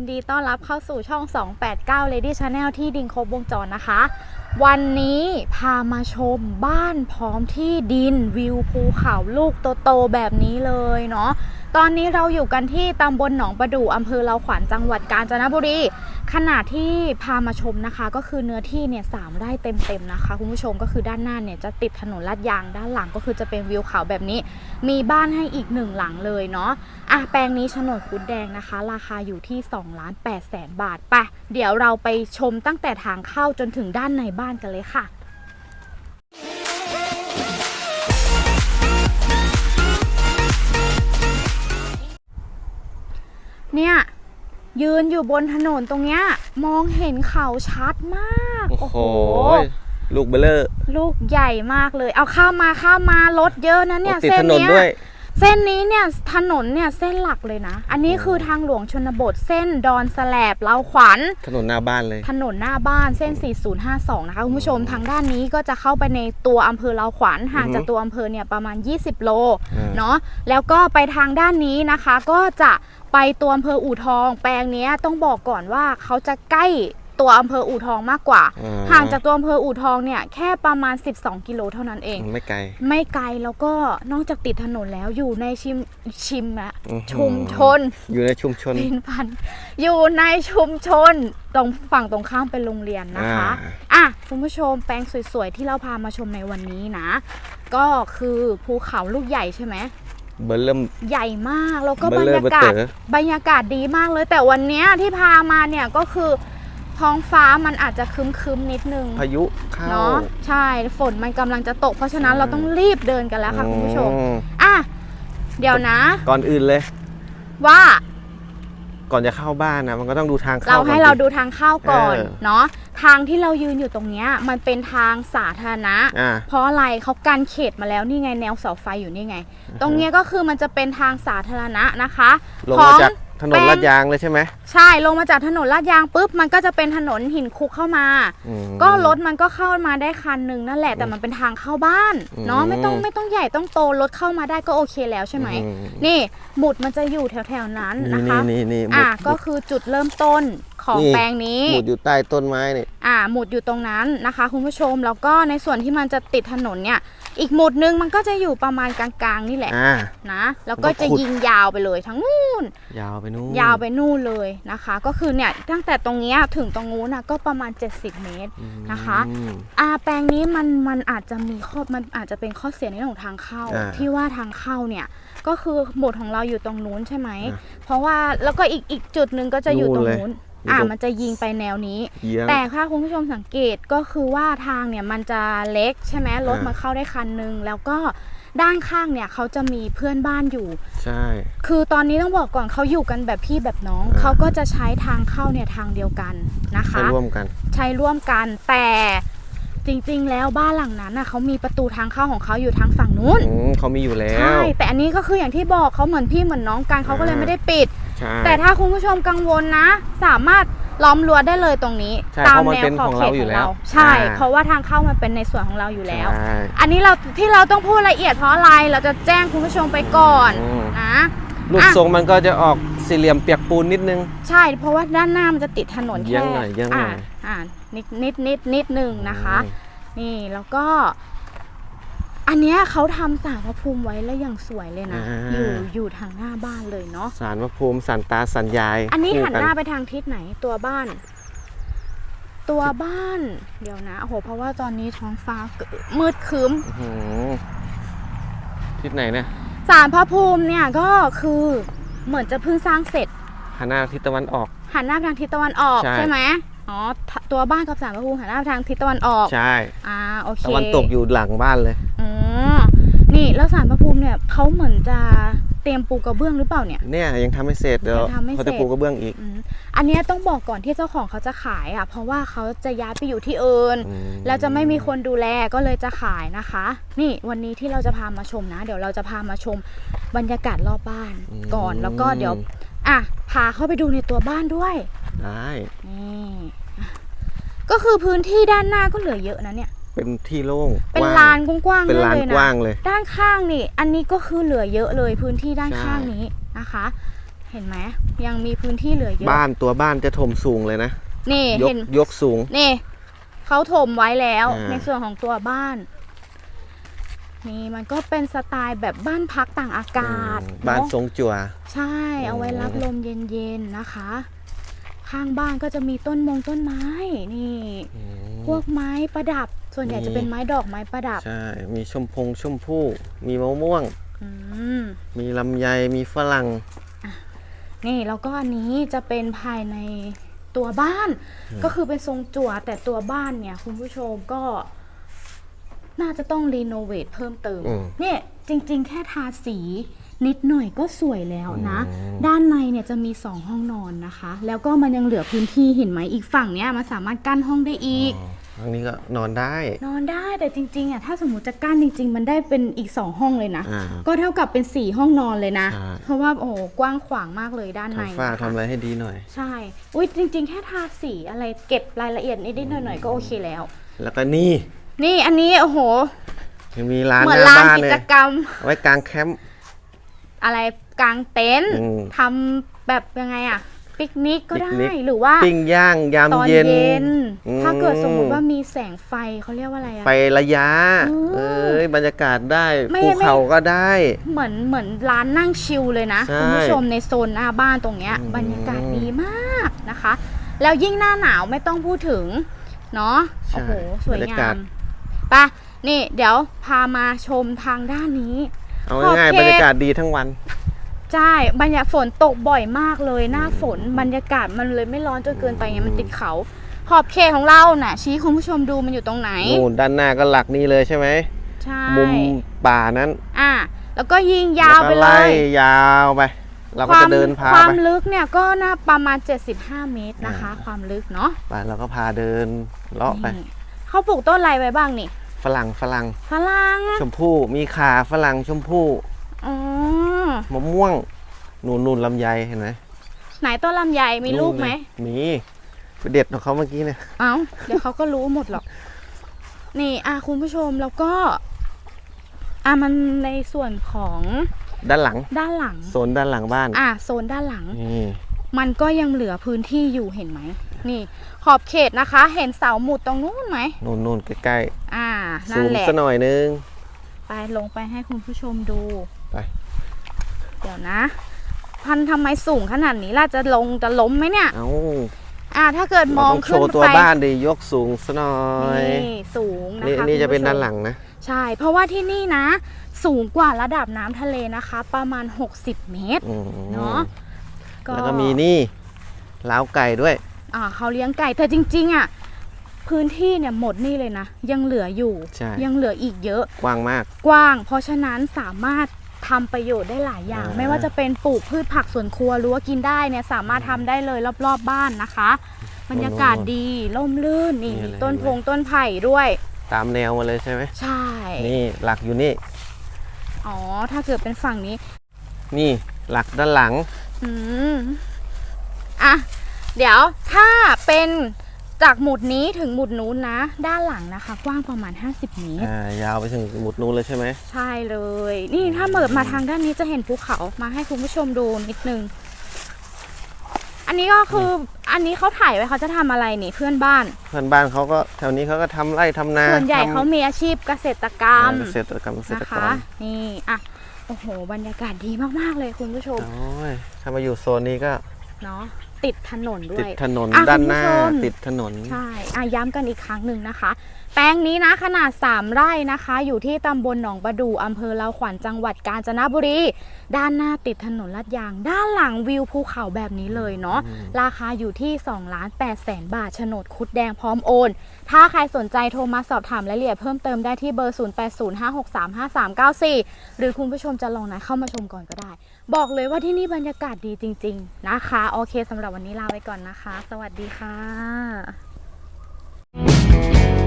ยินดีต้อนรับเข้าสู่ช่อง 289 Lady Channel ที่ดินครบวงจรนะคะ วันนี้พามาชมบ้านพร้อมที่ดินวิวภูเขาลูกโตๆแบบนี้เลยเนาะ ตอนนี้เราอยู่กันที่ตำบลหนองประดู่อำเภอเราขวัญจังหวัดกาญจนบุรี ขนาดที่พามาชมนะคะ ก็คือเนื้อที่เนี่ยสามไร่เต็มๆนะคะ คุณผู้ชมก็คือด้านหน้าเนี่ยจะติดถนนลาดยางด้านหลังก็คือจะเป็นวิวเขาแบบนี้ มีบ้านให้อีกหนึ่งหลังเลยเนาะอะแปลงนี้โฉนดคุดแดงนะคะ ราคาอยู่ที่2ล้าน8แสนบาทไปเดี๋ยวเราไปชมตั้งแต่ทางเข้าจนถึงด้านในบ้านกันเลยค่ะ ยืนอยู่บนถนนตรงเนี้ยมองเห็นเขาชัดมาก โอ้โห ลูกเบลเลอร์ ลูกใหญ่มากเลย เอาข้ามมาข้ามมารถเยอะนะเนี่ยติดเส้นถนนเนี้ยด้วย เส้นนี้เนี่ยถนนเนี่ยเส้นหลักเลยนะ อันนี้คือทางหลวงชนบทเส้นดอนสแลบเล้าขวัญ ถนนหน้าบ้านเลย ถนนหน้าบ้านเส้น 4052 นะคะคุณผู้ชมทางด้านนี้ก็จะเข้าไปในตัวอำเภอเล้าขวัญห่างจากตัวอำเภอเนี่ยประมาณ 20 โลอ่าเนาะแล้วก็ไปทางด้านนี้นะคะก็จะไปตัวอำเภออู่ทอง แปลงเนี้ยต้องบอกก่อนว่าเขาจะใกล้ ตัวอำเภออู่ทองมากกว่า อ่ห่างจากตัวอำเภออู่ทองเนี่ยแค่ประมาณ 12 กิโลเท่านั้นเอง ไม่ไกล ไม่ไกลแล้วก็นอกจากติดถนนแล้วอยู่ในชิมชิมอะอื้อหือ ชุมชนอยู่ในชุมชน เป็นพันอยู่ในชุมชนตรงฝั่งตรงข้ามเป็นโรงเรียนนะคะอ่า อะคุณผู้ชมแปลงสวยๆ ที่เราพามาชมในวันนี้นะ ก็คือภูเขาลูกใหญ่ใช่ไหม เบลเริ่ม ใหญ่มากแล้วก็เบบรลรเลอร์ยากาศเบอร์เต๋อ บรรยากาศดีมากเลย แต่วันเนี้ยที่พามาเนี่ยก็คือ ท้องฟ้ามันอาจจะครึ้มๆนิดนึงพายุเข้าเนาะใช่ฝนมันกำลังจะตก เพราะฉะนั้นเราต้องรีบเดินกันแล้วค่ะคุณผู้ชมอือะเดี๋ยวนะ ก่อนอื่นเลย ว่าก่อนจะเข้าบ้านนะมันก็ต้องดูทางเข้าเราให้ก่อนเราสิดูทางเข้าก่อนเออเนาะทางที่เรายืนอยู่ตรงเนี้ยมันเป็นทางสาธารณะอ่าเพราะอะไรเขากันเขตมาแล้วนี่ไงแนวเสาไฟอยู่นี่ไง ตรงเนี้ยก็คือมันจะเป็นทางสาธารณะนะคะลงขอมางจาก ถนนแปลงลาดยางเลยใช่ไหมใช่ลงมาจากถนนลาดยางปุ๊บมันก็จะเป็นถนนหินคลุกเข้ามา อืม ก็รถมันก็เข้ามาได้คันหนึ่งนั่นแหละแต่มันเป็นทางเข้าบ้านอืมเนาะไม่ต้องไม่ต้องใหญ่ต้องโตรถเข้ามาได้ก็โอเคแล้วใช่ไหมอืนี่หมุดมันจะอยู่แถวๆนั้นนี่นะคะ นี่นี่หมุอะดก็คือจุดเริ่มต้น ของนี่แปลงนี้ หมุดอยู่ใต้ต้นไม้นี่อ่าหมุดอยู่ตรงนั้นนะคะ คุณผู้ชมแล้วก็ในส่วนที่มันจะติดถนนเนี่ย อีกหมุดนึงมันก็จะอยู่ประมาณกลางๆนี่แหละอ่า นะแล้วก็จะก็ขุดยิงยาวไปเลยทั้งนู่น ยาวไปนู่นยาวไปนู่นเลยนะคะ ก็คือเนี่ยตั้งแต่ตรงเนี้ยถึงตรงนู้นนะก็ประมาณ 70 เมตร อืมนะคะ อ่าแปลงนี้มันมันอาจจะมีข้อมันอาจจะเป็นข้อเสียในเรื่องของทางเข้า อ่าที่ว่าทางเข้าเนี่ยก็คือหมุดของเราอยู่ตรงนู้นใช่ไหม อ่าเพราะว่าแล้วก็อีกอีกจุดหนึ่งก็จะอยู่ตรงนู่นเลยนู้น อยู่อ่าตรงมันจะยิงไปแนวนี้เยียงแต่ถ้าคุณผู้ชมสังเกตก็คือว่าทางเนี่ยมันจะเล็กใช่ไหมรถอ่ามัมันเข้าได้คันหนึง แล้วก็ด้านข้างเนี่ยเขาจะมีเพื่อนบ้านอยู่ ใช่ คือตอนนี้ต้องบอกก่อนเขาอยู่กันแบบพี่แบบน้องอ่าเขาก็จะใช้ทางเข้าเนี่ยทางเดียวกันนะคะ ใช้ร่วมกัน ใช้ร่วมกันแต่จริงๆ แล้วบ้านหลังนั้นน่ะเขามีประตูทางเข้าของเขาอยู่ทางฝั่งนู้นอืมเขามีอยู่แล้ใช่วแต่อันนี้ก็คืออย่างที่บอกเขาเหมือนพี่เหมือนน้องกันเขาก็เลยอ่าไม่ได้ปิด ใช่ แต่ถ้าคุณผู้ชมกังวลนะ สามารถล้อมรั้วได้เลยตรงนี้ ใช่ตามเพราะมันแนวเป็นขอบของเขเราตอยู่ของแล้วเรา ใช่ อ่าเพราะว่าทางเข้ามันเป็นในส่วนของเราอยู่แล้ว ใช่อันนี้เราที่เราต้องพูดละเอียดเพราะอะไรเราจะแจ้งคุณผู้ชมไปก่อนอืม นะ รูปอะ ทรงมันก็จะออกสี่เหลี่ยมเปียกปูนนิดนึง ใช่ เพราะว่าด้านหน้ามันจะติดถนนเยื้แค่องหน่อยเยื้องหน่อยอ่านิดนิดนิดนิดหนึ่งนะคะนี่แล้วก็ อันเนี้ยเขาทำสารพระภูมิไว้แล้วอย่างสวยเลยนะ อ่า อยู่อยู่ทางหน้าบ้านเลยเนาะ สารพระภูมิสันตาสันยายอันนี้คู่หันกัหน้าไปทางทิศไหนตัวบ้าน ตัวบ้าน เดี๋ยวนะ โอ้โห เพราะว่าตอนนี้ท้องฟ้ามืดครึ้ม อื้อหือทิศไหนเนี่ยสารพระภูมิเนี่ยก็คือเหมือนจะเพิ่งสร้างเสร็จ หันหน้าทิศตะวันออก หันหน้าไปทางทิศตะวันออกใช่ ใช่ไหมอ๋อทตัวบ้านกับสารพระภูมิหันหน้าไปทางทิศตะวันออก ใช่ อ่าโอเคตะวันตกอยู่หลังบ้านเลยอ๋อนี่ แล้วสารพระภูมิเนี่ยเขาเหมือนจะเตรียมปูกระเบื้องหรือเปล่าเนี่ย เนี่ยยังทำไม่เสร็จเดี๋ยวยังทำไม่เขาเสร็จะจ ปูกระเบื้องอีกอืมอันเนี้ยต้องบอกก่อนที่เจ้าของเขาจะขายอะ เพราะว่าเขาจะย้ายไปอยู่ที่อื่น อืมแล้วจะไม่มีคนดูแลก็เลยจะขายนะคะ นี่วันนี้ที่เราจะพามาชมนะ เดี๋ยวเราจะพามาชมบรรยากาศรอบบ้านก่อนแล้วก็เดี๋ยวอะพาเข้าไปดูในตัวบ้านด้วยได้นี่อะก็คือพื้นที่ด้านหน้าก็เหลือเยอะนะเนี่ย เป็นที่โล่งเป็นกว้งลานกว้างๆเป็นได้ลานเลยกว้านะงเลย ด้านข้างนี่ อันนี้ก็คือเหลือเยอะเลยพื้นที่ด้านใช่ข้างนี้นะคะ เห็นไหมยังมีพื้นที่เหลือเยอะ บ้านตัวบ้านจะถมสูงเลยนะนี่ยกเห็นยกสูงนี่เขาถมไว้แล้วอ่าในส่วนของตัวบ้าน นี่มันก็เป็นสไตล์แบบบ้านพักต่างอากาศอืมบ้านเอะทรงจั่วใช่เอาไว้อืมรับลมเย็นๆนะคะ ข้างบ้านก็จะมีต้นมงต้นไม้นี่ อืม พวกไม้ประดับ ส่วนใหญ่มีจะเป็นไม้ดอกไม้ประดับ ใช่ มีชมพงชมพู่ มีมะม่วง อืม มีลำไย มีฝรั่ง นี่แล้วก็อันนี้จะเป็นภายในตัวบ้าน ก็คือเป็นทรงจั่วแต่ตัวบ้านเนี่ย คุณผู้ชมก็ น่าจะต้องรีโนเวทเพิ่มเติมอืม เนี่ยจริง ๆ แค่ทาสี นิดหน่อยก็สวยแล้วนะอืมด้านในเนี่ยจะมีสองห้องนอนนะคะ แล้วก็มันยังเหลือพื้นที่เห็นไหมอีกฝั่งเนี้ยมันสามารถกั้นห้องได้อีกอ๋อทางนี้ก็นอนได้ นอนได้แต่จริงๆอะถ้าสมมติจะกั้นจริง ๆ มันได้เป็นอีกสองห้องเลยนะ อ่าก็เท่ากับเป็นสี่ห้องนอนเลยนะ ใช่ เพราะว่าโอ้โหกว้างขวางมากเลยด้านในทำฝ้านะคะทำอะไรให้ดีหน่อย ใช่อุ้ยจริง ๆ แค่ทาสีอะไรเก็บรายละเอียดนิดๆหน่อยๆก็โอเคแล้ว แล้วก็นี่นี่อันนี้โอ้โห ยังมีร้านเหมือหนน้าลานบ้านกิเลจย กรรมเอาไว้กลางแคมป์ อะไรกลางเต็นท์อืม ทำแบบยังไงอะปิกนิกก็ได้ปิกนิกหรือว่าปิ้งย่างยามตอนเย็นเย็น อืถ้าเกิดสมมุติว่ามีแสงไฟเขาเรียกว่าอะไรอะไประยะ อืมเอ้ยบรรยากาศได้ไม่ภูไม่เขาก็ได้ เหมือนเหมือนร้านนั่งชิลเลยนะ ใช่คุณผู้ชมในโซนหน้าบ้านตรงเนี้ย อืม บรรยากาศดีมากนะคะ แล้วยิ่งหน้าหนาวไม่ต้องพูดถึง เนาะโอ้โห สวยบรรยาากกาศมไปะนี่เดี๋ยวพามาชมทางด้านนี้ เอาขอบง่ายเขตๆบรรยากาศดีทั้งวัน ใช่ บรรยากาศฝนตกบ่อยมากเลย หน้าฝนบรรยากาศมันเลยไม่ร้อนจนเกินไปไงมันติดเขาขอบเขตของเราน่ะ ชี้คุณผู้ชมดูมันอยู่ตรงไหนนู่นด้านหน้าก็หลักนี่เลยใช่ไหมใช่มุมป่านั้น อะแล้วก็ยิงยาวไปแก็เลไล่ยยาวไปเราก็จะเดินพาความไปลึกเนี่ยก็น่าประมาณ 75 เมตรนะคะ ความลึกเนาะไปเราก็พาเดินเลาะไปนี่เขาปลูกต้นอะไรไว้บ้างนี่ ฝรั่งฝรั่งฝรั่งชมพู่มีขาฝรั่งชมพู่อ๋อมะม่วงนูนนูนลำไยเห็นไหมไหนต้นลำไยมีลูกไหมนู่นเลยมีไปเด็ดของเขาเมื่อกี้เนี่ยเอ้าเดี๋ยวเขาก็รู้หมดหรอก นี่อะคุณผู้ชมแล้วก็อะมันในส่วนของด้านหลัง ด้านหลังโซนด้านหลังบ้าน อะโซนด้านหลังนี่มันก็ยังเหลือพื้นที่อยู่เห็นไหมนี่ ขอบเขตนะคะ เห็นเสาหมุดตรงนู้นไหมนูนนูนใกล้อ่า ๆนั่ซูนมแหละ ซะหน่อยนึง ไปลงไปให้คุณผู้ชมดูไป เดี๋ยวนะ พันทำไมสูงขนาดนี้ล่ะจะลงจะล้มไหมเนี่ย เอ้าอ่าถ้าเกิดมเราองต้องโชขึ้นว์ตัวไปบ้านดิยกสูงซะหน่อยนี่สูงนะนี่คะนี่จะคุณผู้เป็นชมด้านหลังนะ ใช่ เพราะว่าที่นี่นะ สูงกว่าระดับน้ำทะเลนะคะ ประมาณ 60 เมตร อืมเนาะ แล้วก็มีนี่ล้าวไก่ด้วย อ่าเขาเลี้ยงไก่แต่จริงๆอะ พื้นที่เนี่ยหมดนี่เลยนะ ยังเหลืออยู่ ใช่ ยังเหลืออีกเยอะ กว้างมาก กว้าง เพราะฉะนั้นสามารถทำประโยชน์ได้หลายอย่าง อ่า ไม่ว่าจะเป็นปลูกพืชผักสวนครัวหรือว่ากินได้เนี่ยสามารถทำได้เลยรอบๆบบ้านนะคะ บรรยากาศดีร่มรื่นนี่มีต้นพงต้นไผ่ด้วย ตามแนวมาเลยใช่ไหมใช่ นี่หลักอยู่นี่ อ๋อ ถ้าเกิดเป็นฝั่งนี้ นี่หลักด้านหลัง อืม อะ เดี๋ยวถ้าเป็น จากหมุดนี้ถึงหมุดนู้นนะ ด้านหลังนะคะ กว้างประมาณ 50เมตรอ่ายาวไปถึงหมุดนู้นเลยใช่ไหมใช่เลย นี่ถ้าเปิดมาทางด้านนี้จะเห็นภูเขามาให้คุณผู้ชมดูนิดนึง อันนี้ก็คืออันนี้เขาถ่ายไว้เขาจะทำอะไรนี่เพื่อนบ้าน เพื่อนบ้านเขาก็แถวนี้เขาก็ทำไร่ทำนาส่วนใหญ่ทำเขามีอาชีพเกษตรกรรมเกษตรกรรมเกษตรนะกคะรนี่อะโอ้โห บรรยากาศดีมากๆเลยคุณผู้ชมโอ้ยถ้ามาอยู่โซนนี้ก็เนาะ ติดถนนด้ติวดย ถนนอะด้านหน้า คุณผู้ชม ติดถนน ใช่อะย้ำกันอีกครั้งหนึ่งนะคะ แปลงนี้นะขนาด 3 ไร่นะคะ อยู่ที่ตำบลหนองประดูอำเภอลาวขวัญจังหวัดกาญจนบุรี ด้านหน้าติดถนนลาดยาง ด้านหลังวิวภูเขาแบบนี้เลยเนาะอืมราคาอยู่ที่2ล้าน8แสนบาทโฉนดคุดแดงพร้อมโอน ถ้าใครสนใจโทรมาสอบถามรายละเอียดเพิ่มเติมได้ที่เบอร์ 0805635394 หรือคุณผู้ชมจะลองนะเข้ามาชมก่อนก็ได้ บอกเลยว่าที่นี่บรรยากาศดีจริง ๆ นะคะ โอเคสำหรับวันนี้ลาไปก่อนนะคะ สวัสดีค่ะ